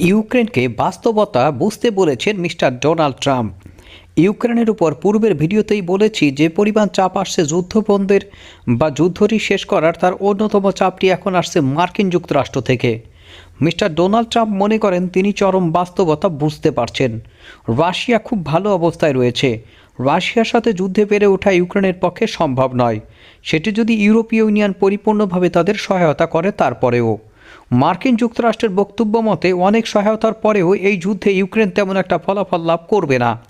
ইউক্রেনকে বাস্তবতা বুঝতে বলেছেন মিস্টার ডোনাল্ড ট্রাম্প। ইউক্রেনের উপর পূর্বের ভিডিওতেই বলেছি যে পরিমাণ চাপ আসছে যুদ্ধবন্ধের বা যুদ্ধটি শেষ করার, তার অন্যতম চাপটি এখন আসছে মার্কিন যুক্তরাষ্ট্র থেকে। মিস্টার ডোনাল্ড ট্রাম্প মনে করেন তিনি চরম বাস্তবতা বুঝতে পারছেন। রাশিয়া খুব ভালো অবস্থায় রয়েছে। রাশিয়ার সাথে যুদ্ধে পেরে ওঠা ইউক্রেনের পক্ষে সম্ভব নয়। সেটি যদি ইউরোপীয় ইউনিয়ন পরিপূর্ণভাবে তাদের সহায়তা করে, তারপরেও। মার্কিন যুক্তরাষ্ট্রের বক্তব্য মতে, অনেক সহায়তার পরেও এই যুদ্ধে ইউক্রেন তেমন একটা ফলাফল লাভ করবে না।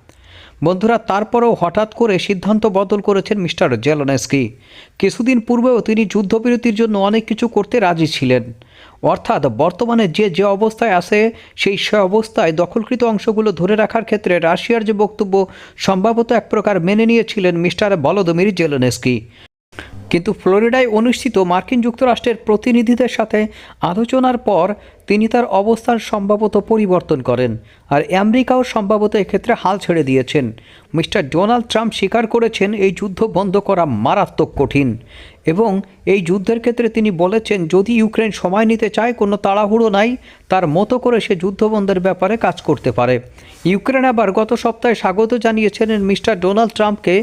বন্ধুরা, তারপরেও হঠাৎ করে সিদ্ধান্ত বদল করেছেন মিস্টার জেলনেস্কি। কিছুদিন পূর্বেও তিনি যুদ্ধবিরতির জন্য অনেক কিছু করতে রাজি ছিলেন। অর্থাৎ বর্তমানে যে যে অবস্থায় আছে, সেই, সে অবস্থায় দখলকৃত অংশগুলো ধরে রাখার ক্ষেত্রে রাশিয়ার যে বক্তব্য, সম্ভবত এক প্রকার মেনে নিয়েছিলেন মিস্টার বলদমির জেলনেস্কি। কিন্তু ফ্লোরিডায় অনুষ্ঠিত মার্কিন যুক্তরাষ্ট্রের প্রতিনিধিদের সাথে আলোচনার পর তিনি তার অবস্থান সম্ভবত পরিবর্তন করেন আর আমেরিকাও সম্ভবত এক্ষেত্রে হাল ছেড়ে দিয়েছেন। মিস্টার ডোনাল্ড ট্রাম্প স্বীকার করেছেন এই যুদ্ধ বন্ধ করা মারাত্মক কঠিন এবং এই যুদ্ধের ক্ষেত্রে তিনি বলেছেন, যদি ইউক্রেন সময় নিতে চায়, কোনো তাড়াহুড়ো নাই। তার মতো করে সে যুদ্ধবন্ধের ব্যাপারে কাজ করতে পারে। ইউক্রেন আবার গত সপ্তাহে স্বাগত জানিয়েছিলেন মিস্টার ডোনাল্ড ট্রাম্পকে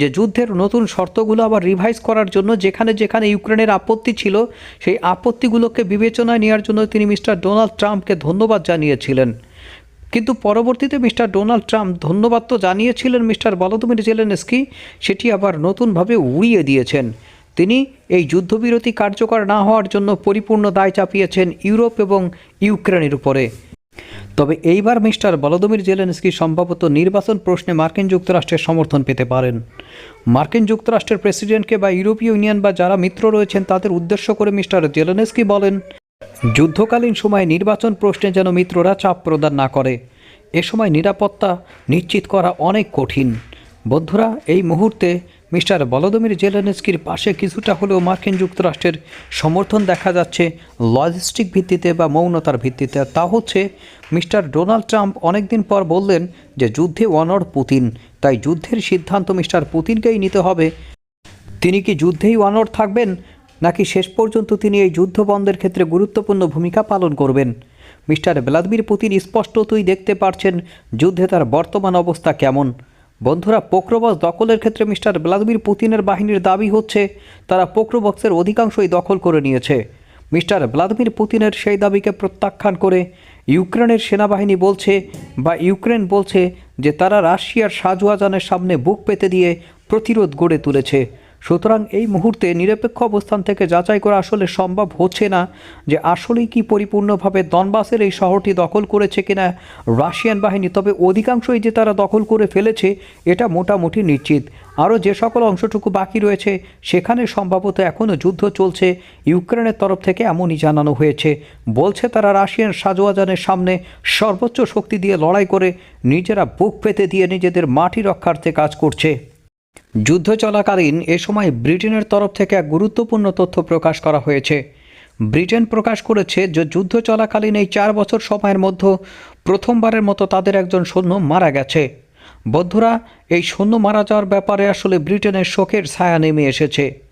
যে যুদ্ধের নতুন শর্তগুলো আবার রিভাইজ করার জন্য যেখানে যেখানে ইউক্রেনের আপত্তি ছিল, সেই আপত্তিগুলোকে বিবেচনায় নেওয়ার জন্য তিনি মিস্টার ডোনাল্ড ট্রাম্পকে ধন্যবাদ জানিয়েছিলেন। কিন্তু পরবর্তীতে মিস্টার ডোনাল্ড ট্রাম্প ধন্যবাদ তো জানিয়েছিলেন মিস্টার বলদমির জেলেনস্কি, সেটি আবার নতুনভাবে উড়িয়ে দিয়েছেন। তিনি এই যুদ্ধবিরতি কার্যকর না হওয়ার জন্য পরিপূর্ণ দায় চাপিয়েছেন ইউরোপ এবং ইউক্রেনের উপরে। তবে এইবার মিস্টার বলদমির জেলেনস্কি সম্ভবত নির্বাচন প্রশ্নে মার্কিন যুক্তরাষ্ট্রের সমর্থন পেতে পারেন। মার্কিন যুক্তরাষ্ট্রের প্রেসিডেন্টকে বা ইউরোপীয় ইউনিয়ন বা যারা মিত্র রয়েছেন তাদের উদ্দেশ্য করে মিস্টার জেলেনস্কি বলেন যুদ্ধকালীন সময়ে নির্বাচন প্রশ্নে যেন মিত্ররা চাপ প্রদান না করে। এ সময় নিরাপত্তা নিশ্চিত করা অনেক কঠিন। বন্ধুরা, এই মুহূর্তে মিস্টার বলদমির জেলেনস্কির পাশে কিছুটা হলেও মার্কিন যুক্তরাষ্ট্রের সমর্থন দেখা যাচ্ছে। লজিস্টিক ভিত্তিতে বা মৌনতার ভিত্তিতে। তা হচ্ছে, মিস্টার ডোনাল্ড ট্রাম্প অনেকদিন পর বললেন যে যুদ্ধে অনড় পুতিন। তাই যুদ্ধের সিদ্ধান্ত মিস্টার পুতিনকেই নিতে হবে। তিনি কি যুদ্ধেই অনড় থাকবেন? নাকি শেষ পর্যন্ত তিনি এই যুদ্ধ বন্ধের ক্ষেত্রে গুরুত্বপূর্ণ ভূমিকা পালন করবেন? মিস্টার ভ্লাদিমির পুতিন স্পষ্টতই দেখতে পারছেন যুদ্ধে তার বর্তমান অবস্থা কেমন। বন্ধুরা পোক্রোবক্স দখলের ক্ষেত্রে মিস্টার ভ্লাদিমির পুতিনের বাহিনীর দাবি হচ্ছে, তারা পোক্রোবক্সের অধিকাংশই দখল করে নিয়েছে। মিস্টার ভ্লাদিমির পুতিনের সেই দাবিকে প্রত্যাখ্যান করে ইউক্রেনের সেনাবাহিনী বলছে বা ইউক্রেন বলছে যে তারা রাশিয়ার সাজওয়াজানের সামনে বুক পেতে দিয়ে প্রতিরোধ গড়ে তুলেছে। সুতরাং এই মুহূর্তে নিরপেক্ষ অবস্থান থেকে যাচাই করা আসলে সম্ভব হচ্ছে না যে আসলেই কি পরিপূর্ণভাবে দনবাসের এই শহরটি দখল করেছে কিনা রাশিয়ান বাহিনী। তবে অধিকাংশই যে তারা দখল করে ফেলেছে, এটা মোটামুটি নিশ্চিত। আরও যে সকল অংশটুকু বাকি রয়েছে, সেখানে সম্ভবত এখনও যুদ্ধ চলছে। ইউক্রেনের তরফ থেকে এমনই জানানো হয়েছে। বলছে তারা রাশিয়ান সাজোয়াজানের সামনে সর্বোচ্চ শক্তি দিয়ে লড়াই করে নিজেরা বুক পেতে দিয়ে নিজেদের মাটি রক্ষার্থে কাজ করছে। যুদ্ধ চলাকালীন এ সময় ব্রিটেনের তরফ থেকে এক গুরুত্বপূর্ণ তথ্য প্রকাশ করা হয়েছে। ব্রিটেন প্রকাশ করেছে যে যুদ্ধ চলাকালীন এই চার বছর সময়ের মধ্যে প্রথমবারের মতো তাদের একজন সৈন্য মারা গেছে। বন্ধুরা, এই সৈন্য মারা যাওয়ার ব্যাপারে আসলে ব্রিটেনের শোকের ছায়া নেমে এসেছে।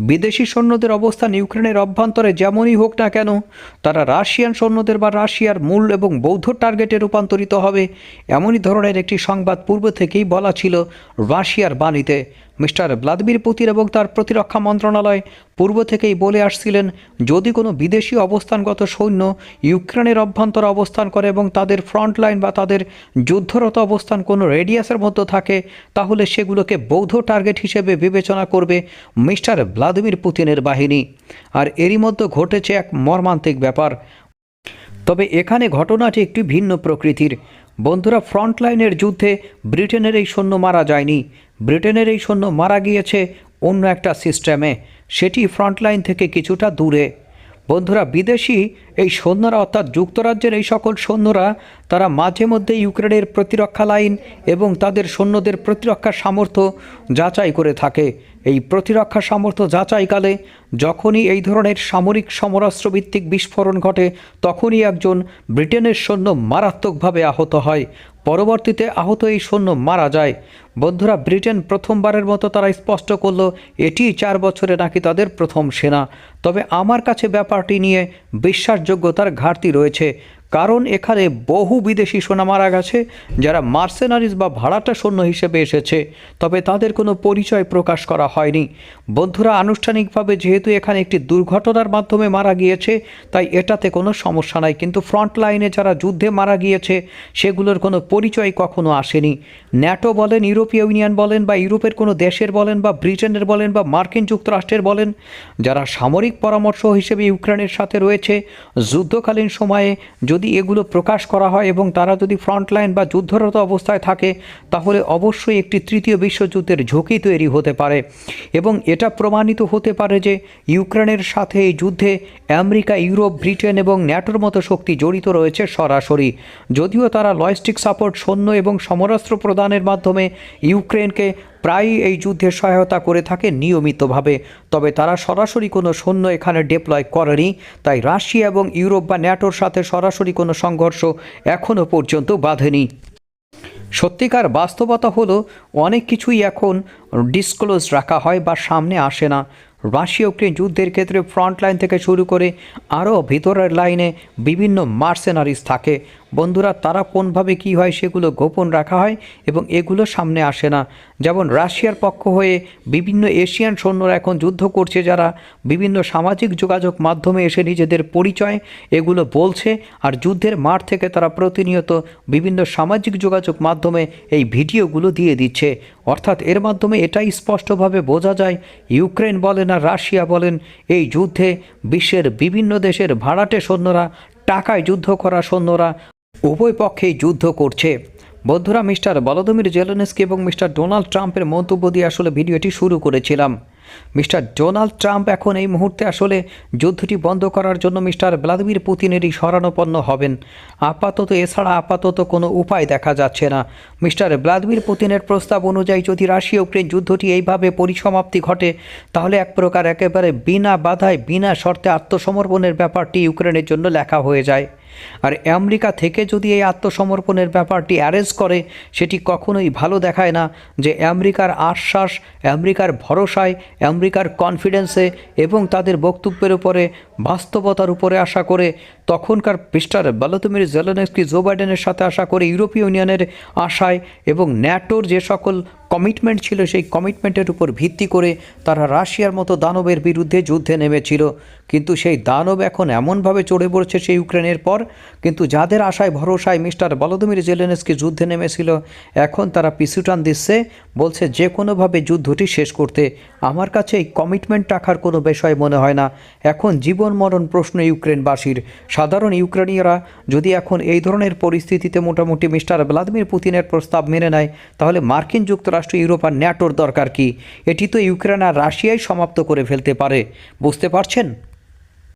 বিদেশি সৈন্যদের অবস্থান ইউক্রেনের অভ্যন্তরে যেমনই হোক না কেন, তারা রাশিয়ান সৈন্যদের বা রাশিয়ার মূল এবং বৌদ্ধ টার্গেটে রূপান্তরিত হবে, এমনই ধরনের একটি সংবাদ পূর্ব থেকেই বলা ছিল রাশিয়ার বাণীতে। মিস্টার ভ্লাদিমির পুতিন এবং তার প্রতিরক্ষা মন্ত্রণালয় পূর্ব থেকেই বলে আসছিলেন, যদি কোনো বিদেশি অবস্থানগত সৈন্য ইউক্রেনের অভ্যন্তরে অবস্থান করে এবং তাদের ফ্রন্ট লাইন বা তাদের যুদ্ধরত অবস্থান কোনো রেডিয়াসের মধ্যে থাকে, তাহলে সেগুলোকে বৌদ্ধ টার্গেট হিসেবে বিবেচনা করবে মিস্টার ভ্লাদিমির পুতিনের বাহিনী। আর এরই মধ্যে ঘটেছে এক মর্মান্তিক ব্যাপার। তবে এখানে ঘটনাটি একটি ভিন্ন প্রকৃতির। বন্ধুরা ফ্রন্টলাইনের যুদ্ধে ব্রিটেনের এই সৈন্য মারা যায়নি। ব্রিটেনের এই সৈন্য মারা গিয়েছে অন্য একটা সিস্টেমে। সেটি ফ্রন্টলাইন থেকে কিছুটা দূরে। বন্ধুরা বিদেশি এই সৈন্যরা অর্থাৎ যুক্তরাজ্যের এই সকল সৈন্যরা, তারা মাঝে মধ্যে ইউক্রেনের প্রতিরক্ষা লাইন এবং তাদের সৈন্যদের প্রতিরক্ষা সামর্থ্য যাচাই করে থাকে। এই প্রতিরক্ষা সামর্থ্য যাচাইকালে যখনই এই ধরনের সামরিক সমরাস্ত্রভিত্তিক বিস্ফোরণ ঘটে, তখনই একজন ব্রিটেনের সৈন্য মারাত্মকভাবে আহত হয়। পরবর্তীতে আহত এই সৈন্য মারা যায়। বন্ধুরা, ব্রিটেন প্রথমবারের মতো তারা স্পষ্ট করল এটি চার বছরে নাকি তাদের প্রথম সেনা। তবে আমার কাছে ব্যাপারটি নিয়ে বিশ্বাসযোগ্যতার ঘাটতি রয়েছে। কারণ এখানে বহু বিদেশি সোনা মারা গেছে, যারা মার্সেনারিজ বা ভাড়াটা সৈন্য হিসেবে এসেছে, তবে তাদের কোনো পরিচয় প্রকাশ করা হয়নি। বন্ধুরা, আনুষ্ঠানিকভাবে যেহেতু এখানে একটি দুর্ঘটনার মাধ্যমে মারা গিয়েছে, তাই এটাতে কোনো সমস্যা নাই। কিন্তু ফ্রন্ট লাইনে যারা যুদ্ধে মারা গিয়েছে, সেগুলোর কোনো পরিচয় কখনো আসেনি। ন্যাটো বলেন, ইউরোপীয় ইউনিয়ন বলেন বা ইউরোপের কোনো দেশের বলেন বা ব্রিটেনের বলেন বা মার্কিন যুক্তরাষ্ট্রের বলেন, যারা সামরিক পরামর্শ হিসেবে ইউক্রেনের সাথে রয়েছে, যুদ্ধকালীন সময়ে যদি এগুলো প্রকাশ করা হয় এবং তারা যদি ফ্রন্টলাইন বা যুদ্ধরত অবস্থায় থাকে, তাহলে অবশ্যই একটি তৃতীয় বিশ্বযুদ্ধের ঝুঁকি তৈরি হতে পারে। এবং এটা প্রমাণিত হতে পারে যে ইউক্রেনের সাথে এই যুদ্ধে আমেরিকা, ইউরোপ, ব্রিটেন এবং ন্যাটোর মতো শক্তি জড়িত রয়েছে সরাসরি। যদিও তারা লজিস্টিক সাপোর্ট, সৈন্য এবং সমরাস্ত্র প্রদানের মাধ্যমে ইউক্রেনকে প্রায়ই এই যুদ্ধে সহায়তা করে থাকে নিয়মিতভাবে, তবে তারা সরাসরি কোনো সৈন্য এখানে ডিপ্লয় করেনি, তাই রাশিয়া এবং ইউরোপ বা ন্যাটোর সাথে সরাসরি কোনো সংঘর্ষ এখনও পর্যন্ত বাঁধেনি। সত্যিকার বাস্তবতা হলো, অনেক কিছুই এখন ডিসক্লোজ রাখা হয় বা সামনে আসে না। রাশিয়া ইউক্রেন যুদ্ধের ক্ষেত্রে ফ্রন্ট লাইন থেকে শুরু করে আরও ভিতরের লাইনে বিভিন্ন মার্সেনারিজ থাকে। বন্ধুরা, তারা কোনভাবে কি হয় সেগুলো গোপন রাখা হয় এবং এগুলো সামনে আসে না। যেমন, রাশিয়ার পক্ষ হয়ে বিভিন্ন এশিয়ান সৈন্যরা এখন যুদ্ধ করছে যারা বিভিন্ন সামাজিক যোগাযোগ মাধ্যমে এসে নিজেদের পরিচয় এগুলো বলছে আর যুদ্ধের মাঠ থেকে তারা প্রতিনিয়ত বিভিন্ন সামাজিক যোগাযোগ মাধ্যমে এই ভিডিওগুলো দিয়ে দিচ্ছে। অর্থাৎ এর মাধ্যমে এটাই স্পষ্টভাবে বোঝা যায় ইউক্রেন বলেন আর রাশিয়া বলেন, এই যুদ্ধে বিশ্বের বিভিন্ন দেশের ভাড়াটে সৈন্যরা, টাকায় যুদ্ধ করা সৈন্যরা উভয় পক্ষেই যুদ্ধ করছে। বন্ধুরা, মিস্টার বলদমির জেলেনস্কি এবং মিস্টার ডোনাল্ড ট্রাম্পের মন্তব্য দিয়ে আসলে ভিডিওটি শুরু করেছিলাম। মিস্টার ডোনাল্ড ট্রাম্প এখন এই মুহূর্তে আসলে যুদ্ধটি বন্ধ করার জন্য মিস্টার ভ্লাদিমির পুতিনেরই শরণাপন্ন হবেন। আপাতত এছাড়া আপাতত কোনো উপায় দেখা যাচ্ছে না। মিস্টার ভ্লাদিমির পুতিনের প্রস্তাব অনুযায়ী যদি রাশিয়া ইউক্রেন যুদ্ধটি এইভাবে পরিসমাপ্তি ঘটে, তাহলে এক প্রকার একেবারে বিনা বাধায়, বিনা শর্তে আত্মসমর্পণের ব্যাপারটি ইউক্রেনের জন্য লেখা হয়ে যায়। আর আমেরিকা থেকে যদি এই আত্মসমর্পণের ব্যাপারটি অ্যারেঞ্জ করে, সেটি কখনোই ভালো দেখায় না যে আমেরিকার আশ্বাস, আমেরিকার ভরসায়, আমেরিকার কনফিডেন্সে এবং তাদের বক্তব্যের উপরে বাস্তবতার উপরে আশা করে তখনকার মিস্টার বালোতমির জেলেনস্কি, জো বাইডেনের সাথে আশা করে ইউরোপীয় ইউনিয়নের আশায় এবং ন্যাটোর যে সকল কমিটমেন্ট ছিল, সেই কমিটমেন্টের উপর ভিত্তি করে তারা রাশিয়ার মতো দানবের বিরুদ্ধে যুদ্ধে নেমেছিল। কিন্তু সেই দানব এখন এমনভাবে চড়ে পড়ছে সেই ইউক্রেনের পর, কিন্তু যাদের আশায়, ভরসায় মিস্টার বলদমির জেলেনস্কি যুদ্ধে নেমেছিল, এখন তারা পিছুটান দিচ্ছে, বলছে যে কোনোভাবে যুদ্ধটি শেষ করতে। আমার কাছে এই কমিটমেন্ট রাখার কোনো বিষয় মনে হয় না। এখন জীবন মরণ প্রশ্ন ইউক্রেনবাসীর। সাধারণ ইউক্রেনীয়রা যদি এখন এই ধরনের পরিস্থিতিতে মোটামুটি মিস্টার ভ্লাদিমির পুতিনের প্রস্তাব মেনে নেয়, তাহলে মার্কিন যুক্তরাষ্ট্র ইউরোপ আর ন্যাটোর দরকার কি? এটি তো ইউক্রেন আর রাশিয়াই সমাপ্ত করে ফেলতে পারে। বুঝতে পারছেন?